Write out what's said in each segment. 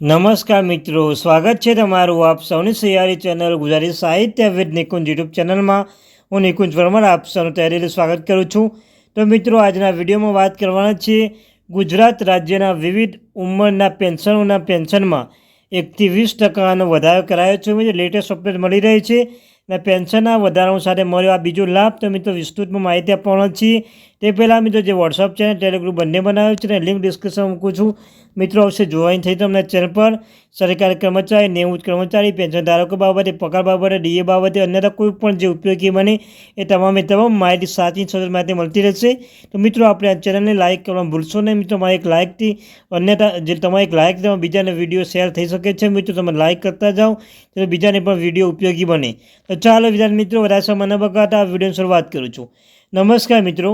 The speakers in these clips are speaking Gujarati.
નમસ્કાર મિત્રો, સ્વાગત છે તમારું આપ સૌની સહિયારી ચેનલ ગુજરાતી સાહિત્ય વિદ નિકુંજ યુટ્યુબ ચેનલમાં. હું નિકુંજ વર્મા, આપ સૌનું તૈયારી સ્વાગત કરું છું. તો મિત્રો, આજના વિડીયોમાં વાત કરવાના છીએ ગુજરાત રાજ્યના વિવિધ ઉંમરના પેન્શનોના પેન્શનમાં એકથી વીસ ટકાનો વધારો કરાયો છે. મિત્રો, લેટેસ્ટ અપડેટ મળી રહી છે. અને પેન્શનના વધારા સાથે મળ્યો આ બીજો લાભ. તો મિત્રો, વિસ્તૃતમાં માહિતી આપવાના છીએ. તે પહેલાં મિત્રો જે વોટ્સઅપ છે ટેલિગ્રુપ બંને બનાવ્યું છે અને લિંક ડિસ્ક્રિપ્શનમાં મૂકું છું. મિત્રો અવશ્ય જોઈન થઈ તમને ચેનલ પર. સરકારી કર્મચારી, નિયમિત કર્મચારી પેન્શન ધારકો બાબતે, પગાર બાબતે ડીએ બાબતે અન્યતા કોઈ પણ જે ઉપયોગી બને એ તમામે તમામ માહિતી સાચી સચોટ માહિતી મળતી રહેશે. તો મિત્રો આપણે આ ચેનલને લાઇક કરવાનું ભૂલશો નહીં. મિત્રો મારી એક લાઇકથી અન્યતા જે તમારે એક લાઇક તમે બીજાને વીડિયો શેર થઈ શકે છે. મિત્રો તમે લાઇક કરતા જાઓ, તો બીજાને પણ વીડિયો ઉપયોગી બને. તો ચાલો વિદ્યાર્થી મિત્રો, વધારે સમય ન બગાડતા આ વિડીયોની શરૂઆત કરું છું. નમસ્કાર મિત્રો.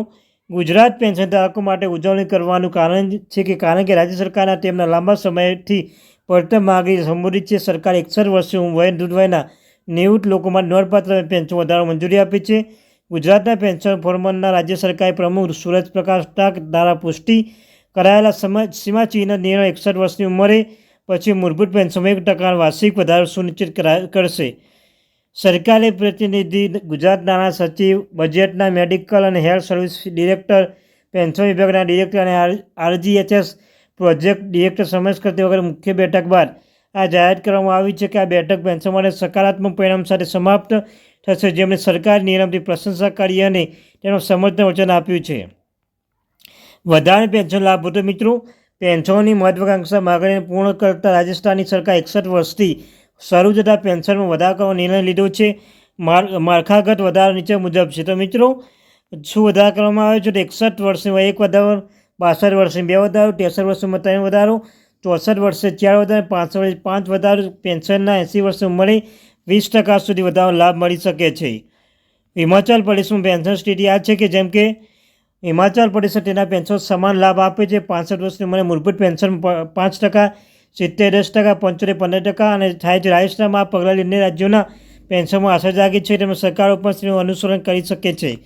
ગુજરાત પેન્શન ધારકો માટે ઉજવણી કરવાનું કારણ છે કે કારણ કે રાજ્ય સરકારના તેમના લાંબા સમયથી પડતર માગણી સંબોધિત છે. સરકારે એકસઠ વર્ષે વય વયના નિવૃત્ત લોકો માટે નોંધપાત્ર પેન્શન વધારો મંજૂરી આપી છે. ગુજરાતના પેન્શન ફોર્મના રાજ્ય સરકારે પ્રમુખ સુરજ પ્રકાશ ટાક દ્વારા પુષ્ટિ કરાયેલા સમય સીમાચિહ્ન નિર્ણય એકસઠ વર્ષની ઉંમરે, પછી મૂળભૂત પેન્શનમાં એક ટકા વાર્ષિક વધારો સુનિશ્ચિત કરા કરશે. સરકારી પ્રતિનિધિ ગુજરાત નાણાં સચિવ, બજેટના મેડિકલ અને હેલ્થ સર્વિસ ડિરેક્ટર, પેન્શન વિભાગના ડિરેક્ટર અને આરજીએચએસ પ્રોજેક્ટ ડિરેક્ટર સમાવેશ કરતી વગર મુખ્ય બેઠક બાદ આ જાહેર કરવામાં આવી છે કે આ બેઠક પેન્શન માટે સકારાત્મક પરિણામ સાથે સમાપ્ત થશે, જેમણે સરકારી નિયમથી પ્રશંસા કરી અને તેનું સમર્થન વચન આપ્યું છે. વધારે પેન્શન લાભો તો મિત્રો, પેન્શનની મહત્વાકાંક્ષા માગણીને પૂર્ણ કરતા રાજસ્થાનની સરકાર એકસઠ વર્ષથી શરૂ જતાં પેન્શનમાં વધારો કરવાનો નિર્ણય લીધો છે. માળખાગત વધારો નીચે મુજબ છે. તો મિત્રો, શું વધારો કરવામાં આવ્યો છે? તો એકસઠ વર્ષમાં એક વધારો, બાસઠ વર્ષની બે વધારો ત્રેસઠ વર્ષમાં ત્રણ વધારો, ચોસઠ વર્ષે ચાર વધારો પાંચ વર્ષે પાંચ વધારો પેન્શનના એંસી વર્ષ ઉંમરે વીસ ટકા સુધી વધારો લાભ મળી શકે છે. હિમાચલ પ્રદેશમાં પેન્શન સ્થિતિ આ છે કે જેમ કે હિમાચલ પ્રદેશ તેના પેન્શન સમાન લાભ આપે છે. પાંસઠ વર્ષની ઉંમરે મૂળભૂત પેન્શન પાંચ ટકા સિત્તેર દસ ટકા, પંચોતેર, પંદર ટકા અને થાય છે રાજસ્થાનમાં આ પગલાં લઈને રાજ્યોના પેન્શનમાં અસર જાગી છે તેમાં સરકારો પણ તેનું અનુસરણ કરી શકે છે.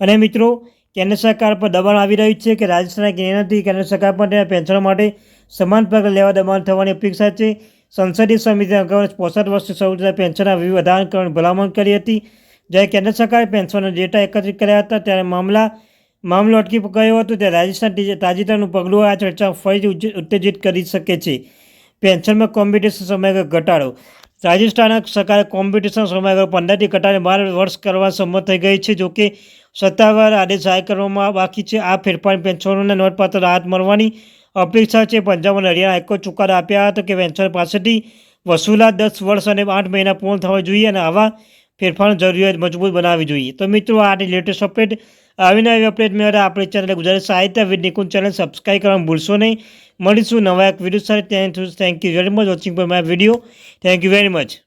અને મિત્રો, કેન્દ્ર સરકાર પર દબાણ આવી રહ્યું છે કે રાજસ્થાનના કેન્દ્રથી કેન્દ્ર સરકાર પણ તેના પેન્શનો માટે સમાન પગલાં લેવા દબાણ થવાની અપેક્ષા છે. સંસદીય સમિતિ અગાઉ પોસઠ વર્ષથી શરૂ થતા પેન્શનના વધારણ કરવાની ભલામણ કરી હતી. જ્યારે કેન્દ્ર સરકારે પેન્શનનો ડેટા એકત્રિત કર્યા હતા, ત્યારે મામલા, મામલો અટકી ગયો હતો. ત્યારે રાજસ્થાન તાજેતરનું પગલું આ ચર્ચા ફરીથી ઉત્તેજિત કરી શકે છે. પેન્શનમાં કોમ્પિટિશન સમયગાળો ઘટાડો. રાજસ્થાન સરકારે કોમ્પિટિશન સમયગાળો પંદરથી ઘટાડીને બાર વર્ષ કરવા સંમત થઈ ગઈ છે. જોકે સત્તાવાર આદેશ જાહેર કરવામાં બાકી છે. આ ફેરફાર પેન્શનોને નોંધપાત્ર રાહત મળવાની અપેક્ષા છે. પંજાબ અને હરિયાણા હાઈકોર્ટ ચુકાદા આપ્યા હતા કે પેન્શન પાસેથી વસૂલાત દસ વર્ષ અને આઠ મહિના પૂર્ણ થવા જોઈએ અને આવા ફેરફારની જરૂરિયાત મજબૂત બનાવવી જોઈએ. તો મિત્રો આની લેટેસ્ટ અપડેટ આવી અપડેટ મેળવે આપણી ચેનલ ગુજરાતી સાહિત્ય વિદ નિકુંજ ચેનલ સબસ્ક્રાઈબ કરવાનું ભૂલશો નહીં. મળીશું નવા એક વીડિયો સાથે. Thank you very much watching પર my video thank you very much